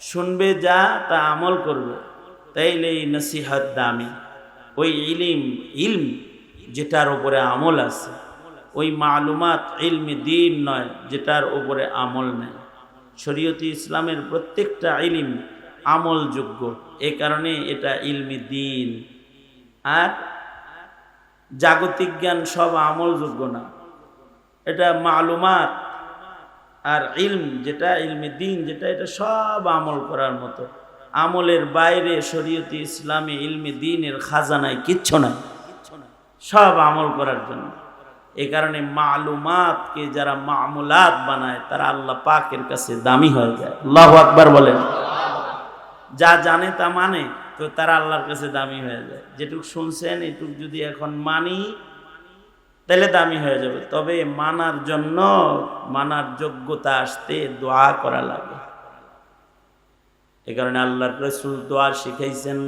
শুনবে, যা, তা আমল করবে। তাইলে এই নসিহত দামি। ওই ইলিম, ইলম যেটার ওপরে আমল আছে, ওই মালুমাত ইলমি দিন নয়, যেটার উপরে আমল নেই। শরীয়তি ইসলামের প্রত্যেকটা ইলিম আমলযোগ্য। এ কারণে এটা ইলমি দিন। আর জাগতিক জ্ঞান সব আমলযোগ্য না। এটা মালুমাত আর ইলম যেটা, ইলমে দিন যেটা, এটা সব আমল করার মতো। আমলের বাইরে শরীয়তি ইসলামী ইলমে দিনের খাজানায় কিচ্ছু নাই। সব আমল করার জন্য। এ কারণে মালুমাতকে যারা মামুলাত বানায়, তারা আল্লাহ পাকের কাছে দামি হয়ে যায়। আল্লাহ আকবার বলেন। যা জানে তা মানে তো তারা আল্লাহর কাছে দামি হয়ে যায়। যেটুক শুনছেন, এটুক যদি এখন মানি তাহলে দামি হয়ে যাবে তবে মানার জন্য মানার যোগ্যতা আসতে দোয়া করা লাগে এ কারণে আল্লাহর রসুল দোয়া শিখাইছেন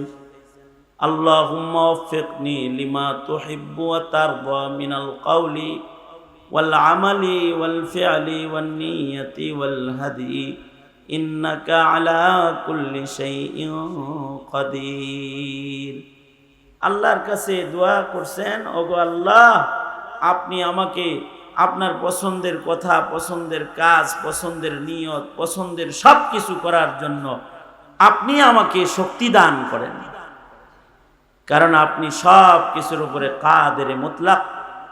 اللهم وفقني لما تحب وترضى من القول والعمل والفعل والنية والهدي إنك على كل شيء قدير আল্লাহর কাছে দোয়া করছেন ওগো আল্লাহ আপনি আমাকে আপনার পছন্দের কথা, পছন্দের কাজ, পছন্দের নিয়ত, পছন্দের সব কিছু করার জন্য আপনি আমাকে শক্তি দান করেন। কারণ আপনি সব কিছুর উপরে কাদের মোতলাক।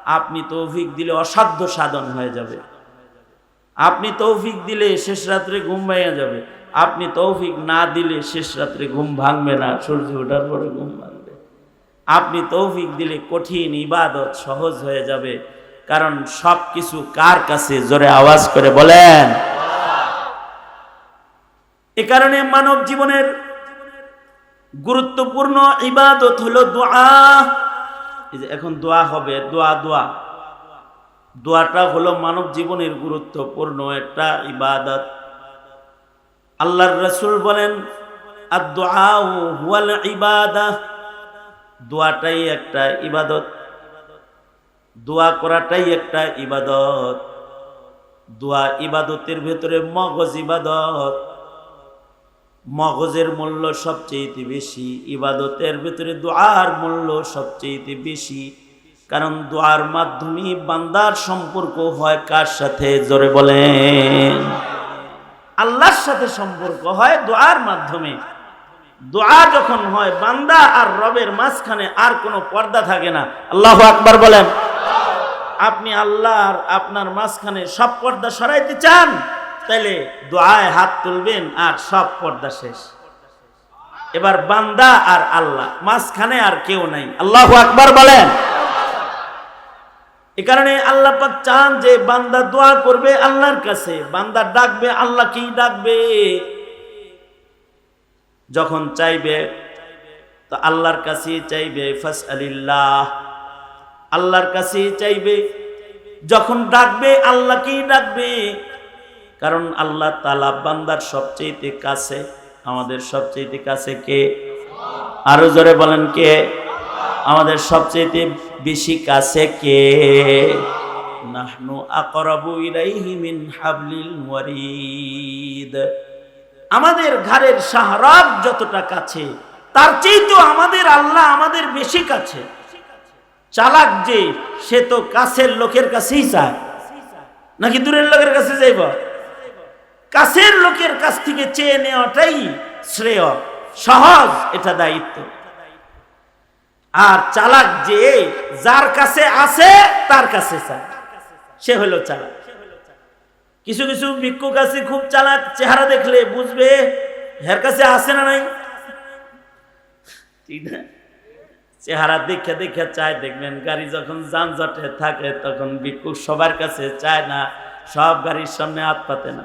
আপনি তৌফিক দিলে অসাধ্য সাধন হয়ে যাবে। আপনি তৌফিক দিলে শেষ রাত্রে ঘুম ভাঙা যাবে। আপনি তৌফিক না দিলে শেষ রাত্রে ঘুম ভাঙবে না। সূর্য ওঠার পরে ঘুম ভাঙবে। আপনি তৌফিক দিলে কঠিন ইবাদত সহজ হয়ে যাবে। কারণ সব কিছু কার কাছে? জোরে আওয়াজ করে বলেন। এ কারণে মানব জীবনের গুরুত্বপূর্ণ ইবাদত হলো দোয়া। এখন দোয়া হবে, দোয়া দোয়া। দোয়াটা হলো মানব জীবনের গুরুত্বপূর্ণ একটা ইবাদত। আল্লাহর রসুল বলেন আর দোয়া হুয়াল ইবাদা। দোয়াটাই একটা ইবাদত, দোয়া করাটাই একটা ইবাদত, দোয়া ইবাদতের ভেতরে মগজ ইবাদত। মগজের মূল্য সবচেয়ে বেশি, ইবাদতের ভেতরে দোয়ার মূল্য সবচেয়ে বেশি, কারণ দোয়ার মাধ্যমে বান্দার সম্পর্ক হয় কার সাথে? জোরে বলেন। আল্লাহর সাথে সম্পর্ক হয় দোয়ার মাধ্যমে। দোয়া যখন হয়, বান্দা আর রবের মাঝখানে আর কোনো পর্দা থাকে না। আল্লাহ আকবার বলেন। আপনি আল্লাহর আপনার মাঝখানে সব পর্দা সরাইতে চান, তাইলে দোয়ায় হাত তুলবেন আর সব পর্দা শেষ। এবার বান্দা আর আল্লাহ, মাঝখানে আর কেউ নাই। আল্লাহ আকবার বলেন। এ কারণে আল্লাহ পাক চান যে বান্দা দোয়া করবে আল্লাহর কাছে, বান্দা ডাকবে, আল্লাহ কি ডাকবে? যখন চাইবে, তো আল্লাহর কাছে চাইবে ফাস আলিল্লাহ আল্লাহর কাছে চাইবে, যখন ডাকবে, আল্লাহকেই ডাকবে। কারণ আল্লাহ তালা বান্দার সবচেয়ে কাছে, আমাদের সবচেয়ে কাছে কে? আরও জোরে বলেন কে? আমাদের সবচেয়ে বেশি কাছে কে? নাহনু আকরাবু ইলাইহি মিন হাবলিল ওয়ারিদ। আমাদের ঘরের সাহারাব যতটা কাছে, তার চেয়ে তো আমাদের আল্লাহ আমাদের বেশি কাছে। চালাক যে, সে তো কাছের লোকের কাছেই চায়। নাকি দূরের লোকের কাছে যাইব? কাছের লোকের কাছ থেকে চেয়ে নেওয়াটাই শ্রেয়, সহজ এটা দায়িত্ব। আর চালাক যে, যার কাছে আছে, তার কাছে চায়। সে হলো চালাক। কিছু কিছু ভিক্ষুক আছে, খুব চালাক চেহারা দেখলে বুঝবে, হের কাছে আছে না নাই? ঠিক না? চেহারা দেখে দেখে চায়, দেখবেন গাড়ি যখন যানজটে থাকে, তখন ভিক্ষুক সবার কাছে চায় না, সব গাড়ির সামনে হাত পাতে না।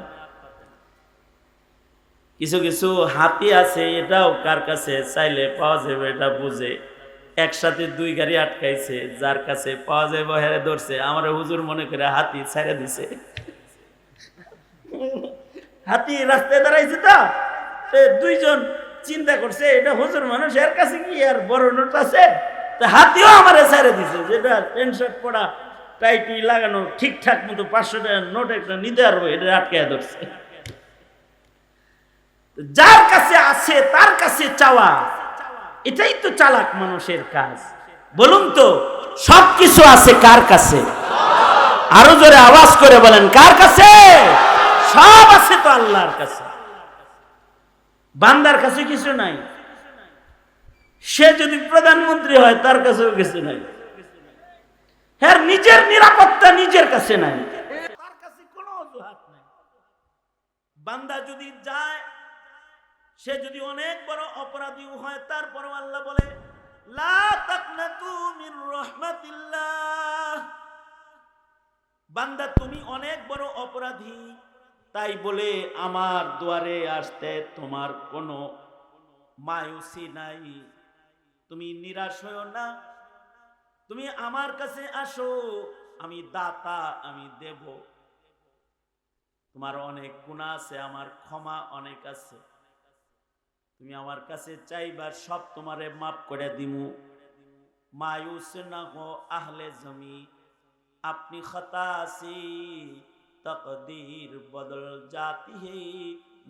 কিছু কিছু হাতি আছে, এটাও কার কাছে চাইলে পাওয়া যাবে, এটা বুঝে। একসাথে দুই গাড়ি আটকাইছে, যার কাছে পাওয়া যাবে, হেরে ধরছে। আমার হুজুর মনে করে হাতি ছেড়ে দিছে। হাতি রাস্তায় দাঁড়াইছে তো দুইজন চিন্তা করছে, এটা হুজুর মানুষ এর কাছে কি আর বড় নোট আছে? তো হাতিও আমার ছেড়ে দিছে, যেটা প্যান্ট শার্ট পরা টাই লাগানো, ঠিকঠাক মতো পাঁচশো টাকার নোট একটা নিতে পারব এটা আটকে ধরছে। যার কাছে আছে, তার কাছে চাওয়া, এটাই তো চালাক মানুষের কাজ। বলুন তো, সবকিছু আছে কার কাছে? আরও জোরে আওয়াজ করে বলেন, কার কাছে? সব আছে তো আল্লাহর কাছে। বান্দার কাছে কিছু নাই। সে যদি প্রধানমন্ত্রী হয়, তার কাছেও কিছু নাই। হ্যাঁ নিজের নিরাপত্তা নিজের কাছে নাই। তার কাছে কোনো অজুহাত নাই। বান্দা যদি যায়, সে যদি অনেক বড় অপরাধী হয়, তারপরও আল্লাহ বলে বান্দা, তুমি অনেক বড় অপরাধী। তাই বলে আমার দুয়ারে আসতে তোমার কোনো মায়ুসি নাই। তুমি নিরাশ হও না। তুমি আমার কাছে আসো, আমি দাতা, আমি দেব। তোমার অনেক গুণা আছে, আমার ক্ষমা অনেক আছে। তুমি আমার কাছে চাইবার সব তোমারে মাফ করে দিমু। মায়ুস না হো আহলে জমি। আপনি খতাসি তকদীর বদল জাতি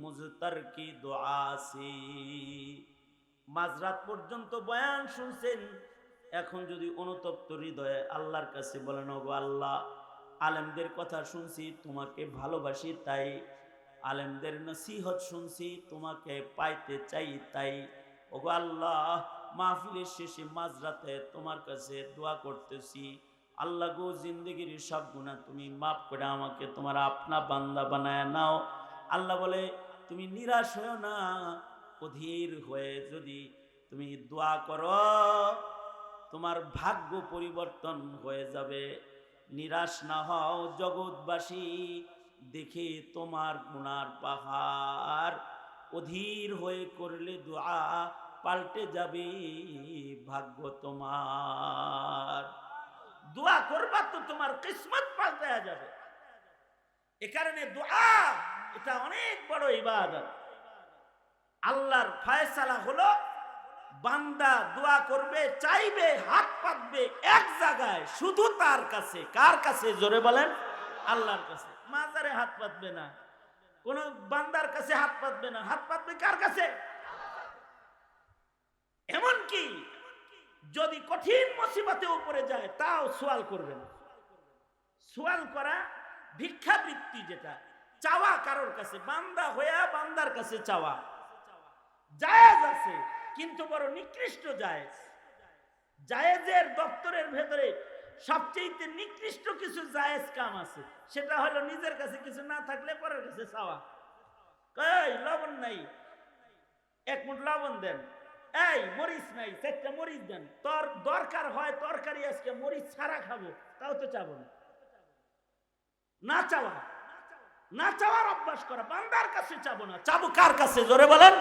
মুজতর কি দোয়াসি মাঝরাত পর্যন্ত বয়ান শুনছেন, এখন যদি অনুতপ্ত হৃদয়ে আল্লাহর কাছে বলেন, ওগো আল্লাহ, আলেমদের কথা শুনছি, তোমাকে ভালোবাসি তাই, আলেমদের নসিহত শুনছি, তোমাকে পাইতে চাই তাই। ওগো আল্লাহ, মাহফিলের শেষে মাঝরাতে তোমার কাছে দোয়া করতেছি। আল্লাহ গো, জিন্দগির সব গুণা তুমি মাফ করে আমাকে, তোমার আপনা বান্দা বানায় নাও। আল্লাহ বলে, তুমি নিরাশ হয়েও না, অধীর হয়ে যদি তুমি দোয়া করো, তোমার ভাগ্য পরিবর্তন হয়ে যাবে। নিরাশ না হও জগৎবাসী, দেখে তোমার গুনার পাহাড় অধীর হয়ে করলে দোয়া পাল্টে যাবে, ভাগ্য তোমার। দোয়া করবা তো তোমার কিসমত পাল্টে যাবে। এ কারণে দোয়া, এটা অনেক বড় ইবাদত। আল্লাহর ফয়সালা হলো, বান্দা দোয়া করবে, চাইবে, হাত পাতবে এক জায়গায়, শুধু তার কাছে। কার কাছে? জোরে বলেন, আল্লাহর কাছে। মাজারে হাত পাতবে না। কোন বান্দার কাছে হাত পাতবে না। হাত পাতবে কার কাছে? এমন কি যদি কঠিন মুসিবতে উপরে যায়, তাও সোয়াল করবে না সোয়াল করা ভিক্ষাবৃত্তি যেটা, চাওয়া কারোর কাছে, বান্দা হইয়া বান্দার কাছে চাওয়া। জায়েজ আছে, কিন্তু বড় নিকৃষ্ট জায়েজ। জায়েজের দপ্তরের ভেতরে সবচেয়ে নিকৃষ্ট কিছু জায়েজ কাম আছে, সেটা হলো নিজের কাছে কিছু না থাকলে পরের কাছে চাওয়া। কই, লবণ নাই। এক মুঠ লবণ দেন। এই মরিচ নাই চারটা মরিচ দেন। তোর দরকার হয় তরকারি আজকে, মরিচ ছাড়া খাব, তাও তো চাবো না। না চাওয়া। না চাওয়ার অভ্যাস করা, বান্দার কাছে চাবো না। চাবো কার কাছে? জোরে বলেন।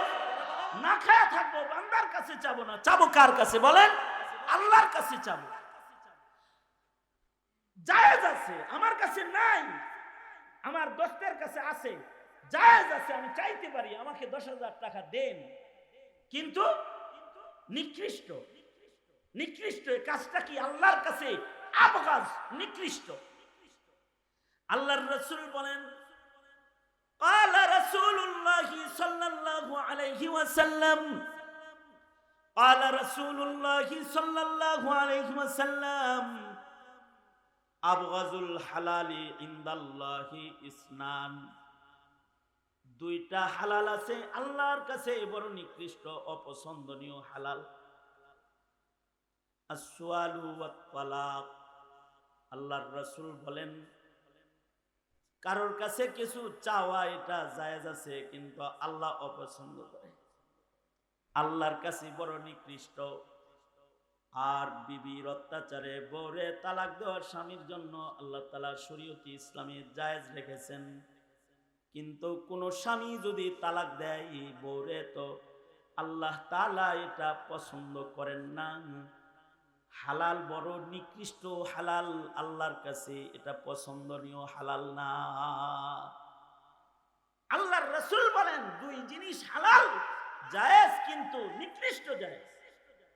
না খায়া থাকব, বান্দার কাছে চাবো না। চাবো কার কাছে? বলেন। আল্লাহর কাছে চাবো। জায়েজ আছে, আমার কাছে নাই। আমার দোস্তের কাছে আছে। জায়েজ আছে, আমি চাইতে পারি, আমাকে দশ হাজার টাকা দেন। কিন্তু নিকৃষ্ট নিকৃষ্ট এই কাজটা কি আল্লাহর কাছে আবগাজ নিকৃষ্ট আল্লাহর রসুল বলেন قال رسول الله صلى الله عليه وسلم قال رسول الله صلى الله عليه وسلم أبغض الحلال عند الله إسنان দুইটা হালাল আছে, আল্লাহর কাছে বড় নিকৃষ্ট, অপছন্দনীয় হালাল। আল্লাহর রাসূল বলেন, কারোর কাছে কিছু চাওয়া এটা জায়েজ আছে, কিন্তু আল্লাহ অপছন্দ করে। আল্লাহর কাছে বড় নিকৃষ্ট। আর বিবির অত্যাচারে বউরে তালাক দেওয়ার স্বামীর জন্য আল্লাহ তালা শরীয়তি ইসলামে জায়েজ রেখেছেন। কিন্তু কোন স্বামী যদি তালাক দেয় বউরে তো আল্লাহ তালা এটা পছন্দ করেন না। হালাল বড় নিকৃষ্ট হালাল, আল্লাহর কাছে এটা পছন্দনীয় হালাল না। আল্লাহর রসুল বলেন, দুই জিনিস হালাল, জায়েজ কিন্তু নিকৃষ্ট জায়েজ।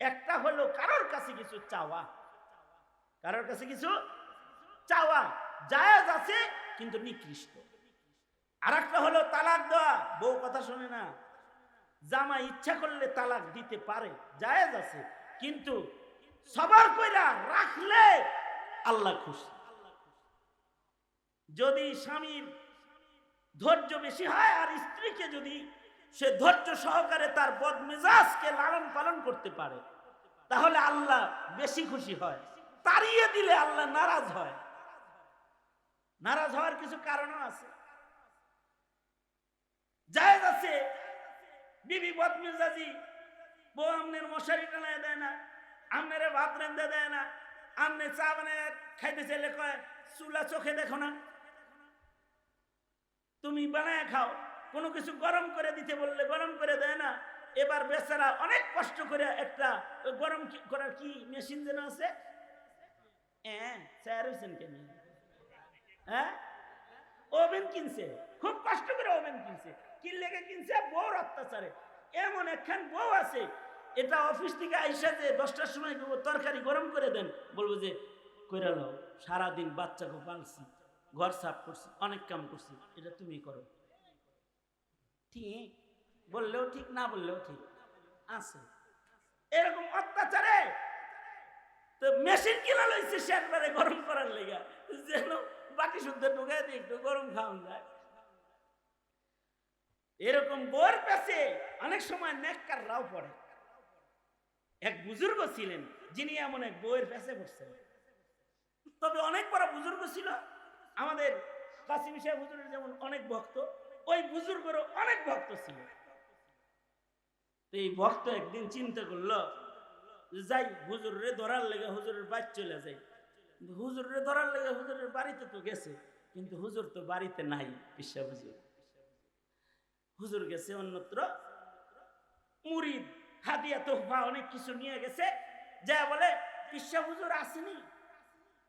একটা হলো কারোর কাছে কিছু চাওয়া, কারোর কাছে কিছু চাওয়া, জায়েজ আছে কিন্তু নিকৃষ্ট। আর একটা হলো তালাক দেওয়া। বউ কথা শোনে না। জামা ইচ্ছা করলে তালাক দিতে পারে, জায়েজ আছে। কিন্তু সবার কইরা রাখলে আল্লাহ খুশি। যদি স্বামীর ধৈর্য বেশি হয় আর স্ত্রীকে যদি সে ধৈর্য সহকারে তার বদমেজাজকে লালন পালন করতে পারে, তাহলে আল্লাহ বেশি খুশি হয়। তাড়িয়ে দিলে আল্লাহ নারাজ হয়। নারাজ হওয়ার কিছু কারণও আছে জায়েজ আছে বিবি বদমেজাজি। বউ আমনের মশারি টানায় দেয় না আমনেরে ভাত রেঁধে দেয় না আমনে চা বানায় খাইতে চাইলে কয়, চুলা চোখে দেখো না। তুমি বানায় খাও, কোনো কিছু গরম করে দিতে বললে গরম করে দেয় না। এবার বেচারা অনেক কষ্ট করে একটা গরম করার কি মেশিন যেন আছে? হ্যাঁ হ্যাঁ? ওভেন কিনছে, খুব কষ্ট করে ওভেন কিনছে। কি লেগে কিনছে? বউর অত্যাচারে। এমন একখান বউ আছে, এটা অফিস থেকে আইসা যে দশটার সময় তরকারি গরম করে দেন, বলব যে, কইরা লও, সারাদিন বাচ্চাকে পালছি, ঘর সাফ করছি, অনেক কাম করছি, এটা তুমি করো। ঠিক, বললেও ঠিক, না বললেও ঠিক, আছে। এরকম অত্যাচারে তো মেশিন কিনা লইছে একবারে গরম করার লেগা, যেন বাকি শুদ্ধ ঢুকাই দিয়ে একটু গরম খাওয়ান যায়। এরকম বোর পেছে, অনেক সময় নেককার রাও পড়ে। এক বুজুর্গ ছিলেন, যিনি এমন এক বইয়ের পেছে পড়ছেন। তবে অনেক বড় বুজুর্গ ছিল। আমাদের কাসিম সাহেব হুজুরের যেমন অনেক ভক্ত, ওই বুজুর্গেরও অনেক ভক্ত ছিল। এই ভক্ত একদিন চিন্তা করল যাই হুজুরে ধরার লেগে হুজুরের বাড়ি চলে যাই। কিন্তু হুজুরে ধরার লেগে হুজুরের বাড়িতে তো গেছে, কিন্তু হুজুর তো বাড়িতে নাই, পিসা হুজুর হুজুর গেছে অন্যত্র। মুরিদ, হাদিয়া, তোহফা অনেক কিছু নিয়ে গেছে। যা বলে পিসা হুজুর আসেনি।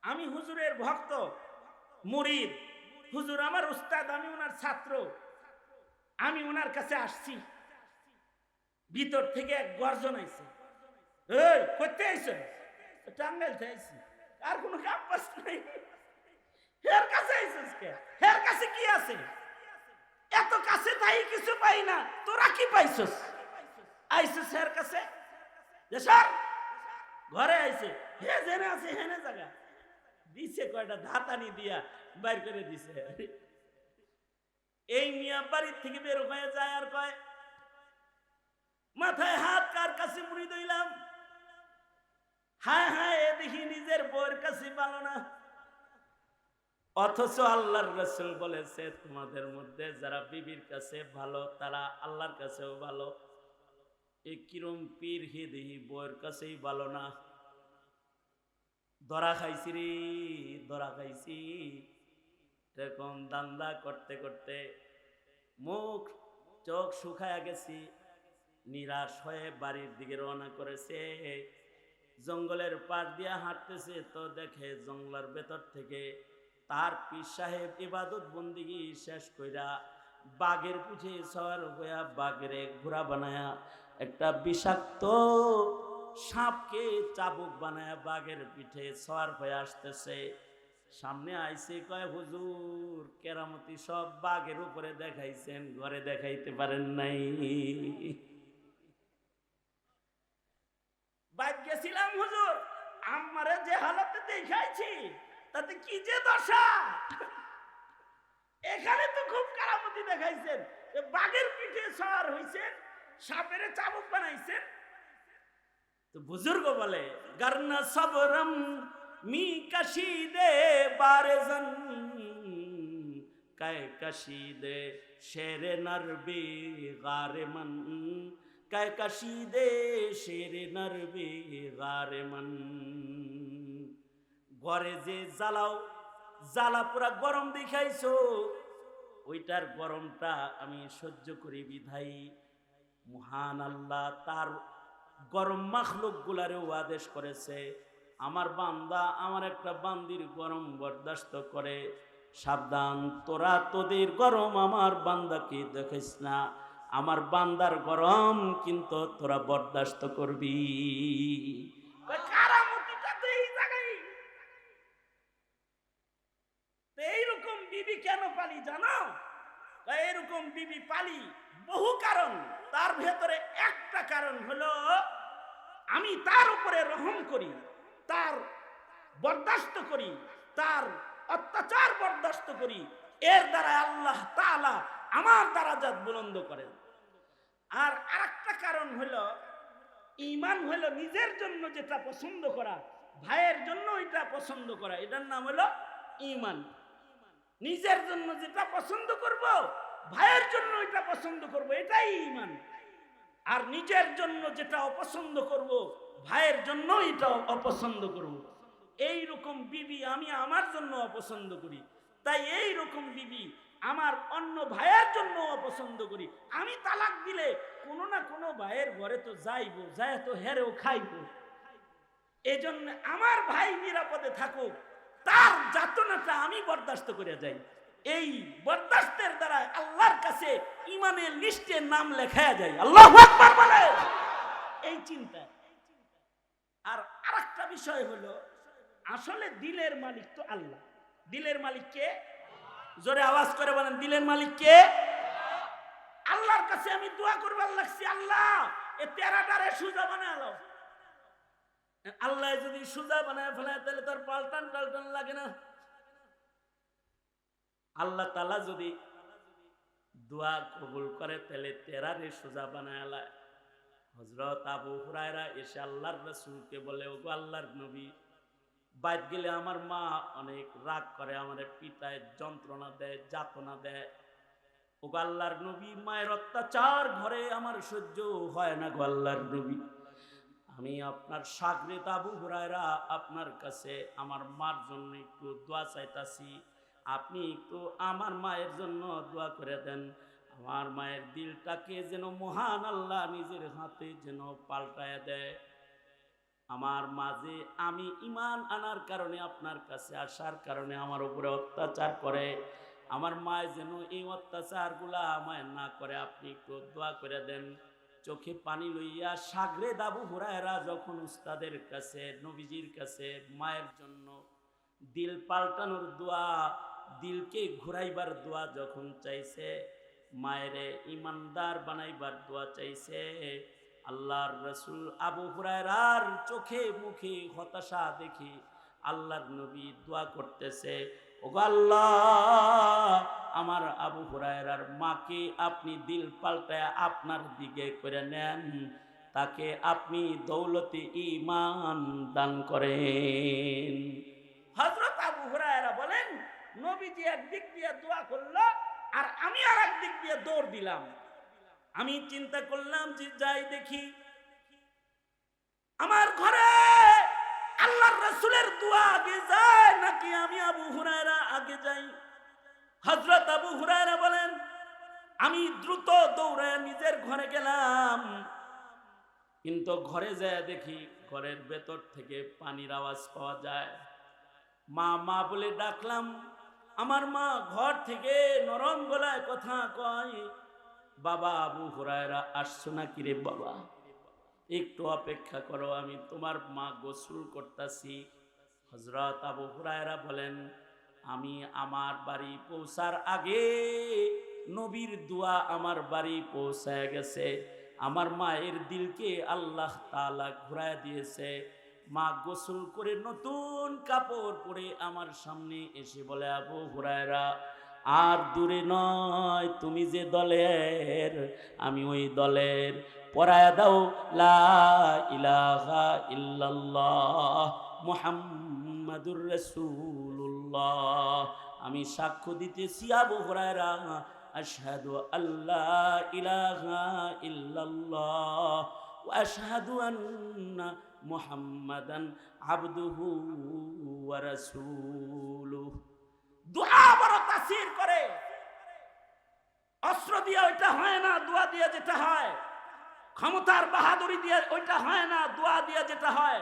আমি হুজুরের ভক্ত, মুরিদ। হুজুর আমার উস্তাদ, আমি ওনার ছাত্র। আমি ওনার কাছে আসছি। ভিতর থেকে এক গর্জন আইছে। করতে আইছে? টাঙ্গাইল আর কোনো কাম পাস নাই। হের কাছে আইছিস হের কাছে কি আছে? এত কাছে তাই কিছু পাই না। তোরা কি পাইছস? আইছিস স্যার কাছে? স্যার, ঘরে আইছে। হে জেনে আছে, হেনে জায়গা দিছে কয়টা ধাতানি দিয়া বাইর করে দিছে। এই মিয়া বাড়ির থেকে বের হয়ে যায় আর কয়, মাথায় হাত কার কাছে মুড়ি দইলাম হায় হায়, এ দেখি নিজের বউয়ের কাছে ভালো না। অথচ আল্লাহর রসুল বলেছে, তোমাদের মধ্যে যারা বিবির কাছে ভালো, তারা আল্লাহর কাছেও ভালো। এই কিরম পীর হি দেহি, বউয়ের কাছেই ভালো না। ধরা খাইছি রে, ধরা খাইছি। এরকম দান্দা করতে করতে মুখ, চোখ শুকায়া গেছি। নিরাশ হয়ে বাড়ির দিকে রওনা করেছে। জঙ্গলের পাশ দিয়া হাঁটতেছে, তো দেখে জঙ্গলের ভেতর থেকে তার পীর সাহেব ইবাদত বন্দিগি শেষ কইরা বাঘের পিঠে সওয়ার হইয়া বাঘের ঘোড়া বানায়া, একটা বিষাক্ত সাপকে চাবুক বানায়া বাঘের পিঠে সওয়ার হয়ে আসতেছে। সামনে আইসে কয়, হুজুর, কেরামতি সব বাঘের উপরে দেখাইছেন, ঘরে দেখাইতে পারেন নাই। বাইক গেছিলাম, হুজুর আমারে যে হালতে দেখাইছি তাতে কি যে দশা? এখানে তো খুব কারামতি দেখাইছেন। বাঘের পিঠে সওয়ার হইছেন, সাপের চাবুক বানাইছেন। তো বুজুর্গ বলে, গর্না সবরম মি কশিদে বারেজন कै কশিদে শেরে নরবি গারে মন कै কশিদে শেরে নরবি গারে মন ঘরে যে জ্বালাও, জ্বালা পুরা গরম দেখাইছো, ওইটার গরমটা আমি সহ্য করি বিধাই। মহান আল্লাহ তার গরম মাখলুক গুলারেও আদেশ করেছে। আমার বান্দা আমার একটা বান্দির গরম বরদাস্ত করে। সাবধান, তোরা তোদের গরম আমার বান্দাকে দেখিস না। আমার বান্দার গরম কিন্তু তোরা বরদাস্ত করবি কয়, কারামতিটা তো এই জায়গায় তো এইরকম বিবি কেন পালি জানো? এরকম বিবি পালি বহু কারণ। তার ভেতরে একটা কারণ হলো, আমি তার উপরে রহম করি, তার বরদাস্ত করি, তার অত্যাচার বরদাস্ত করি। এর দ্বারা আল্লাহ তাআলা আমার দ্বারাজাত বুলন্দ করেন। আর আরেকটা কারণ হলো ইমান হলো নিজের জন্য যেটা পছন্দ করা, ভাইয়ের জন্য এটা পছন্দ করা। এটার নাম হলো ইমান নিজের জন্য যেটা পছন্দ করব, ভাইয়ের জন্য এটা পছন্দ করব, এটাই ইমান। আর নিজের জন্য যেটা অপছন্দ করব, ভাইয়ের জন্য এটা অপছন্দ করব। এই রকম বিবি আমি আমার জন্য অপছন্দ করি। তাই এই রকম বিবি আমার অন্য ভাইয়ের জন্য অপছন্দ করি। আমি তালাক দিলে কোনো না কোনো ভাইয়ের ঘরে তো যাইবো, যায় তো হেরেও খাইবো। এজন্য আমার ভাই নিরাপদে থাকুক। তার যাতনাটা আমি বরদাস্ত করে যাই। এই বরদাস্তের দ্বারা আল্লাহর কাছে ইমানের লিস্টে নাম লেখা যায় আল্লাহ বলে। এই চিন্তা। আর আরেকটা বিষয় হলো, আসলে দিলের মালিক তো আল্লাহ। দিলের মালিক কে? জোরে আওয়াজ করে বলেন, দিলের মালিক কে? আল্লাহর কাছে আমি দোয়া করবার লাগছি, আল্লাহ, এ তেরাটারে সুজা বানালো। আল্লাহ যদি সুজা বানায় ফেলায়, তাহলে তোর পাল্টান টাল্টান লাগে না। আল্লাহ তালা যদি দোয়া কবুল করে, তাহলে তেরারে সোজা বানায় হজরত আবু হুরায়রা এসে আল্লাহর রসুলকে বলে, ওগো আল্লাহর নবী বাইত গেলে আমার মা অনেক রাগ করে, আমার পিতায় যন্ত্রণা দেয়, যাতনা দেয়। ওগো আল্লাহর নবী, মায়ের অত্যাচার ঘরে আমার সহ্য হয় না গো আল্লাহর নবী। আমি আপনার সাগরে আবু হুরায়রা আপনার কাছে আমার মার জন্য একটু দোয়া চাইতাছি। আপনি একটু আমার মায়ের জন্য দোয়া করে দেন। আমার মায়ের দিলটাকে যেন মহান আল্লাহ নিজের হাতে যেন পাল্টায় দেয়। আমার মাঝে আমি ইমান আনার কারণে আপনার কাছে আসার কারণে আমার উপরে অত্যাচার করে। আমার মায় যেন এই অত্যাচারগুলা আমায় না করে, আপনি একটু দোয়া করে দেন। চোখে পানি লইয়া সাগরে দাবু হুরায়রা যখন উস্তাদের কাছে, নবীজির কাছে মায়ের জন্য দিল পাল্টানোর দোয়া, দিলকে ঘুরাইবার দোয়া যখন চাইছে, মায়েরে ইমানদার বানাইবার দোয়া চাইছে, আল্লাহর রসুল আবু হুরায়রার চোখে মুখে হতাশা দেখি আল্লাহর নবী দোয়া করতেছে। আমার আবু হুরায়রার মাকে আপনি দিল পাল্টায় আপনার দিকে করে নেন। তাকে আপনি দৌলতে ইমান দান করেন। হজরত আবু হুরায়রা বলেন, নবীজি একদিক দিয়ে দোয়া করল আর আমি আর একদিক দিয়ে দৌড় দিলাম। আমি চিন্তা করলাম যে যাই দেখি, আমার ঘরে আল্লাহর রসুলের দোয়া আগে যায় নাকি আমি আবু হুরায়রা আগে যাই? হজরত আবু হুরায়রা বলেন, আমি দ্রুত দৌড়ায় নিজের ঘরে গেলাম। কিন্তু ঘরে যায় দেখি ঘরের ভেতর থেকে পানির আওয়াজ পাওয়া যায়। মা মা বলে ডাকলাম, আমার মা ঘর থেকে নরম গলায় কথা কয়, বাবা, আবু হুরায়রা আসছো না কিরে বাবা একটু অপেক্ষা করো, আমি তোমার মা গোসল করতেছি। হজরত আবু হুরায়রা বলেন, আমি আমার বাড়ি পৌঁছার আগে নবীর দোয়া আমার বাড়ি পৌঁছায় গেছে। আমার মায়ের দিলকে আল্লাহ তালা ঘুরায় দিয়েছে। মা গোসল করে নতুন কাপড় পরে আমার সামনে এসে বলে, আবু হুরায়রা, আর দূরে নয়, তুমি যে দলের, আমি ওই দলের পরায়া দাও, লা ইলাহা ইল্লাল্লাহ, মুহাম্মাদুর রাসূলুল্লাহ। আমি সাক্ষ্য দিতেছি, আবু হুরায়রা, আশহাদু আল্লাহ ইলাহা ইল্লাল্লাহ আন্না মুহাম্মাদান আবদুহু ওয়া রাসূলুহু। দোয়া বড় তাসির করে। অস্ত্র দিয়ে ওইটা হয় না, দোয়া দিয়ে যেটা হয়। ক্ষমতার বাহাদুরি দিয়ে ওইটা হয় না, দোয়া দিয়ে যেটা হয়।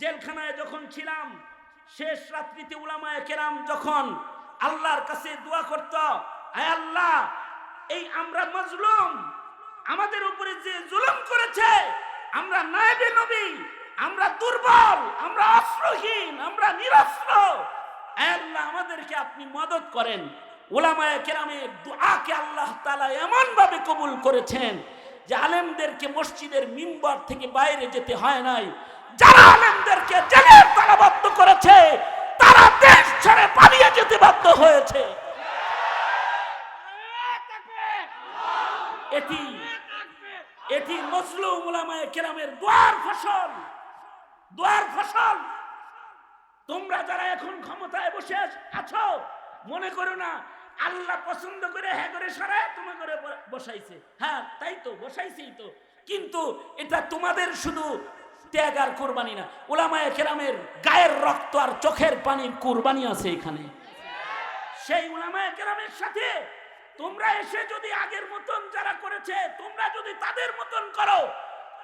জেলখানায় যখন ছিলাম, শেষ রাত্রিতে উলামায়ে কেরাম যখন আল্লাহর কাছে দোয়া করত, আয় আল্লাহ, এই আমরা মজলুম, আমাদের উপরে যে জুলুম করেছে, আমরা নায়েবে নবী, আমরা দুর্বল, আমরা অস্ত্রহীন আমরা নিরস্ত্র আল্লাহ, আমাদেরকে আপনি মদত করেন। ওলামায় কেরামের দোয়াকে আল্লাহ তালা এমনভাবে কবুল করেছেন যে আলেমদেরকে মসজিদের মিম্বার থেকে বাইরে যেতে হয় নাই, যারা আলেমদেরকে জেলের তালাবদ্ধ করেছে, তারা দেশ ছেড়ে পালিয়ে যেতে বাধ্য হয়েছে। এটি এটি মজলুম উলামায়ে কেরামের দোয়ার ফসল। দোয়ার ফসল। তোমরা যারা এখন ক্ষমতায় বসে আছো, মনে করো না আল্লাহ পছন্দ করে হ্যাঁ করে সরায় তোমা করে বসাইছে। হ্যাঁ তাই তো, বসাইছেই তো। কিন্তু এটা তোমাদের শুধু ত্যাগ আর কোরবানি না। ওলামায়ে কেরামের গায়ের রক্ত আর চোখের পানির কোরবানি আছে এখানে। সেই উলামায়ে কেরামের সাথে তোমরা এসে যদি আগের মতন যারা করেছে, তোমরা যদি তাদের মতন করো,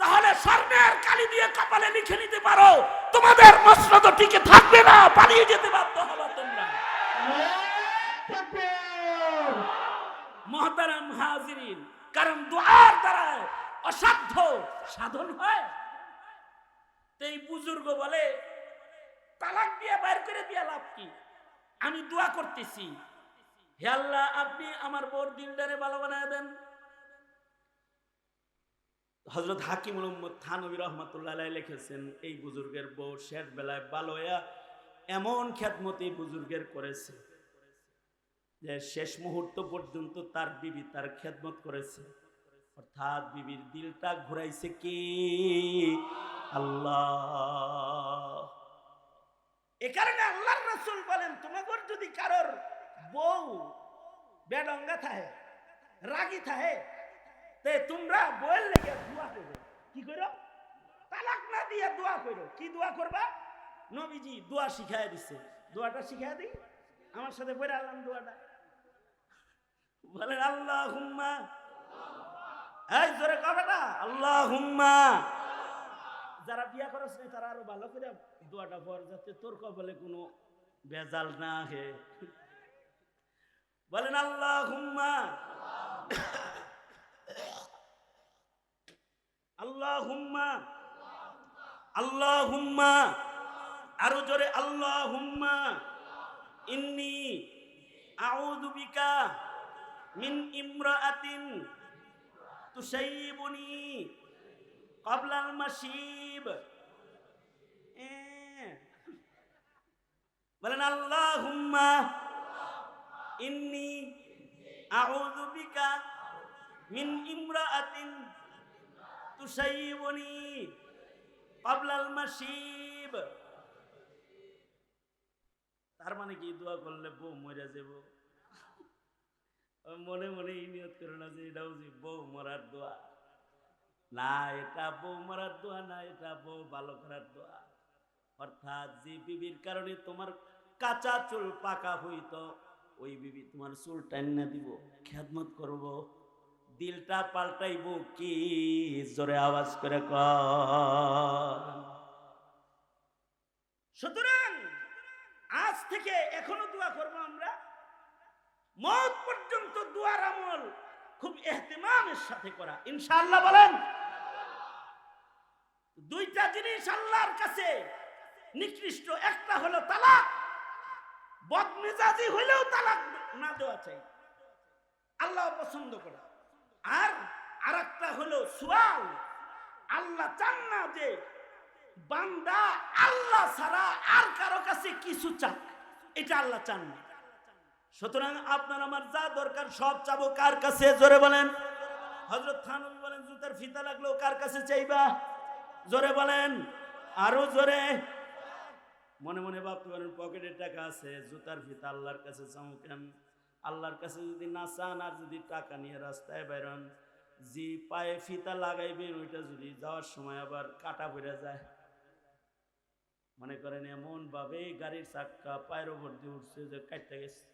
তাহলে স্বর্ণের কালি দিয়ে কপালে লিখে নিতে পারো, তোমাদের মসনদ টিকে থাকবে না, পালিয়ে যেতে বাধ্য হবা তোমরা। মহতারাম হাজিরিন, কারণ দোয়ার দ্বারা অসাধ্য সাধন হয়। তো বুজুর্গ বলে, তালাক দিয়ে বাইর করে দিয়া লাভ কি? আমি দোয়া করতেছি। হে আল্লাহ, আপনি আমার বোর দিলদারে ভালো বানায় দেন। হজরত হাকিম মোহাম্মদ থানবী রহমতুল্লাহ লিখেছেন, এই বুজুর্গের বউ শেষ বেলায় হইয়া এমন খ্যাতমতি বুজুর্গের করেছে। যে শেষ মুহূর্ত পর্যন্ত তার বিবি তার খেদমত করেছে। অর্থাৎ বিবির দিলটা ঘুরাইছে কি? আল্লাহ। এ কারণে আল্লাহর রাসূল বলেন তোমাদের যদি কারোর বউ বেডঙ্গা থাহে, রাগি থাহে, তে তোমরা বইয়ের লেগে দোয়া করো। কি করো? তালাক না দিয়ে দোয়া করো। কি দোয়া করবা? নবীজি দোয়া শিখায় দিছে। দোয়াটা শিখায় দিই। আমার সাথে পড়ে আল্লাহ দোয়াটা। বলেন আল্লাহ হুম্মা এই জোরে কবেটা আল্লাহ হুম্মা যারা বিয়া করছ নাই তারা আরও ভালো করে দোয়াটা পর যাতে তোর কপালে কোনো বেজাল না হে বলেন আল্লাহ হুম্মা আল্লাহ হুম্মা আল্লাহ হুম্মা আরও জোরে আল্লাহ হুম্মা ইন্নি আউযু বিকা মিন ইমরাআতিন তুসাইবুনি ক্বাবলাল মাশিব। এ। বলেন, আল্লাহুম্মা ইন্নি আউযু বিকা মিন ইমরাআতিন তুসাইবুনি ক্বাবলাল মাশিব। তার মানে কি? দোয়া করলে বউ মরে যাব। মনে মনে এই নিয়ত করে না যে এটাও যে বউ মরার দোয়া। না, এটা বউ মরার দোয়া না, এটা বউ ভালো করার দোয়া। অর্থাৎ যে বিবির কারণে তোমার কাঁচা চুল পাকা হইতো, ওই বিবি তোমার চুল টান্না দিব, খেদমত করব। দিলটা পাল্টাইব কি? জোরে আওয়াজ করে সুতরাং আজ থেকে এখনও দোয়া মত পর্যন্ত দুয়ার আমল খুব এহতেমামের সাথে করা। ইনশাআল্লাহ বলেন। দুইটা জিনিস আল্লাহর কাছে নিকৃষ্ট। একটা হলো তালাক। বদমেজাজি হইলেও তালাক না দেওয়া চাই। আল্লাহ পছন্দ করে। আর আরেকটা হলো সুয়াল। আল্লাহ চান না যে বান্দা আল্লাহ ছাড়া আর কারও কাছে কিছু চাক। এটা আল্লাহ চান না। সুতরাং আপনার আমার যা দরকার সব চাবো কার কাছে? জোরে বলেন। হজরত থানবী বলেন, জুতার ফিতা লাগল, কার কাছে চাইবা? জোরে বলেন। আরও জোরে। মনে মনে ভাবতে পারেন, পকেটে টাকা আছে, জুতার ফিতা আল্লাহর কাছে চাও কেন? আল্লাহর কাছে যদি না চান আর যদি টাকা নিয়ে রাস্তায় বেরোন, যে পায়ে ফিতা লাগাইবেন, ওইটা যদি যাওয়ার সময় আবার কাটা পড়ে যায়। মনে করেন এমন ভাবে গাড়ির চাক্কা পায়ের ওপর দিয়ে উঠছে যে কাটতে গেছে।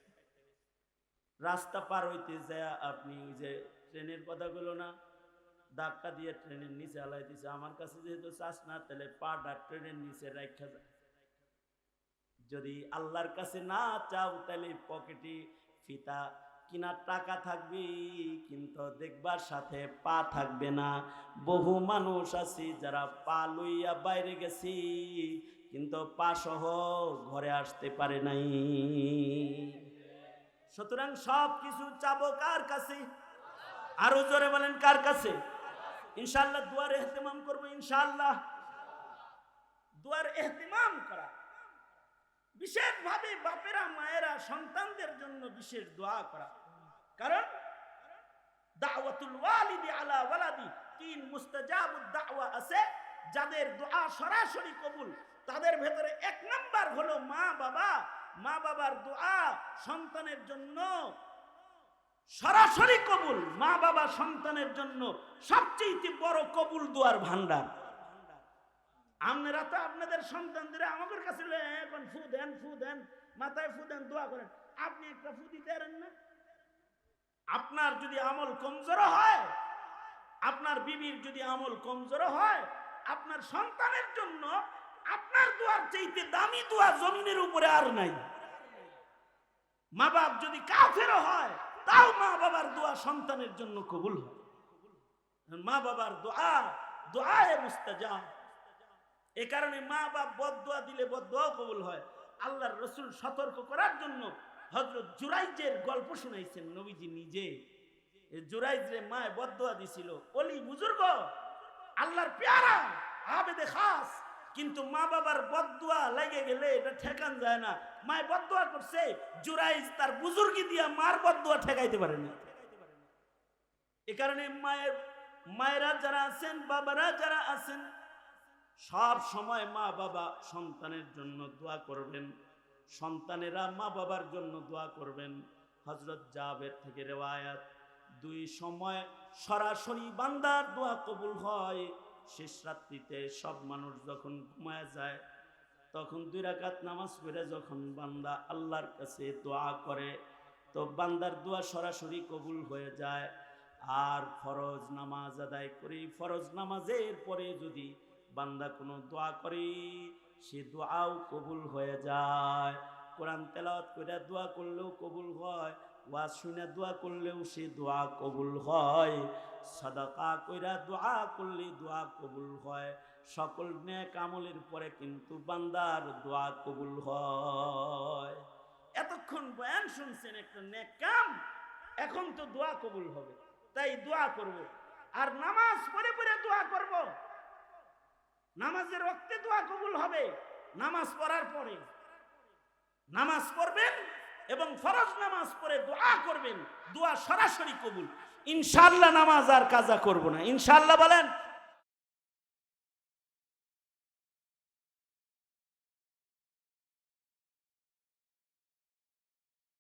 রাস্তা পার হইতে যায় আপনি ওই যে ট্রেনের কথাগুলো না, ধাক্কা দিয়ে ট্রেনের নিচে আলাই দিছে। আমার কাছে যেহেতু চাষ না, তাহলে পাটা ট্রেনের নিচে রাখা যায়। যদি আল্লাহর কাছে না চাও, তাহলে পকেটে ফিতা কিনার টাকা থাকবে, কিন্তু দেখবার সাথে পা থাকবে না। বহু মানুষ আছে যারা পা লইয়া বাইরে গেছি, কিন্তু পা সহ ঘরে আসতে পারে নাই। সুতরাং সব কিছু চাবো কার কাছে? আরও জোরে বলেন, কার কাছে? ইনশাল্লাহ দুয়ার এহতেমাম করব ইনশাল্লাহ দুয়ার এহতেমাম করা। বিশেষভাবে বাপেরা, মায়েরা, সন্তানদের জন্য বিশেষ দোয়া করা। কারণ দাওয়াতুল ওয়ালিদি আলা ওয়ালাদি, তিন মুস্তাজাবুদ দাওয়া আছে। যাদের দোয়া সরাসরি কবুল, তাদের ভেতরে এক নাম্বার হলো মা বাবা মা বাবার দোয়া সন্তানের জন্য সরাসরি কবুল। মা বাবা সন্তানের জন্য সবচেয়ে বড় কবুল দোয়ার ভান্ডার। আপনারা তো আপনাদের সন্তানদের আমাদের কাছে এখন ফু দেন ফু দেন, মাথায় ফু দেন, দোয়া করেন। আপনি একটা ফু দিতে পারেন না? আপনার যদি আমল কমজোর হয়, আপনার বিবির যদি আমল কমজোর হয়, আপনার সন্তানের জন্য আপনার দোয়ার চাইতে দামি দোয়া জমিনের উপরে আর নাই। মা বাপ যদি কাফেরও হয়, তাও মা বাবার দোয়া সন্তানের জন্য কবুল হয়। মা বাবার দোয়া, দোয়ায় মুস্তাজাব। এ কারণে মা বাপ বদোয়া দিলে বদোয়াও কবুল হয়। আল্লাহর রসুল সতর্ক করার জন্য হজরত জুরাইজের গল্প শুনাইছেন নবীজি নিজে। জুরাইজরে মায় বদোয়া দিছিল, অলি বুজুর্গ, আল্লাহর পেয়ারা, আবেদে খাস কিন্তু মা বাবার বদুয়া লেগে গেলে এটা ঠেকান যায় না। মায় বদুয়া করছে, জুরাইজ তার বুজুর্গি দিয়া মার বদুয়া ঠেকাইতে পারেনি এ কারণে মায়ের, মায়েরা যারা আছেন, বাবারা যারা আছেন, সব সময় মা বাবা সন্তানের জন্য দোয়া করবেন। সন্তানেরা মা বাবার জন্য দোয়া করবেন। হজরত জাবের থেকে রেওয়ায়াত। দুই সময় সরাসরি বান্দার দোয়া কবুল হয়। শেষ রাত্রিতে সব মানুষ যখন ঘুমায় যায়, তখন দুই রাকাত নামাজ পড়ে যখন বান্দা আল্লাহর কাছে দোয়া করে, তো বান্দার দোয়া সরাসরি কবুল হয়ে যায়। আর ফরজ নামাজ আদায় করি, ফরজ নামাজের পরে যদি বান্দা কোনো দোয়া করে, সে দোয়াও কবুল হয়ে যায়। কোরআন তেলাওয়াত করে দোয়া করলেও কবুল হয় ওয়াজ শুনে দোয়া করলেও সে দোয়া কবুল হয়। সাদাকা কইরা দোয়া করলে দোয়া কবুল হয়। সকল নেক আমলের পরে কিন্তু বান্দার দোয়া কবুল হয়। এতক্ষণ বয়ান শুনছেন একটা নেক কাম, এখন তো দোয়া কবুল হবে। তাই দোয়া করব। আর নামাজ পড়ে পড়ে দোয়া করব। নামাজের রক্তে দোয়া কবুল হবে। নামাজ পড়ার পরে। নামাজ পড়বেন এবং ফরজ নামাজ পড়ে দোয়া করবেন, দোয়া সরাসরি কবুল। ইনশাল্লাহ নামাজ আর কাজা করব না। ইনশাল্লাহ বলেন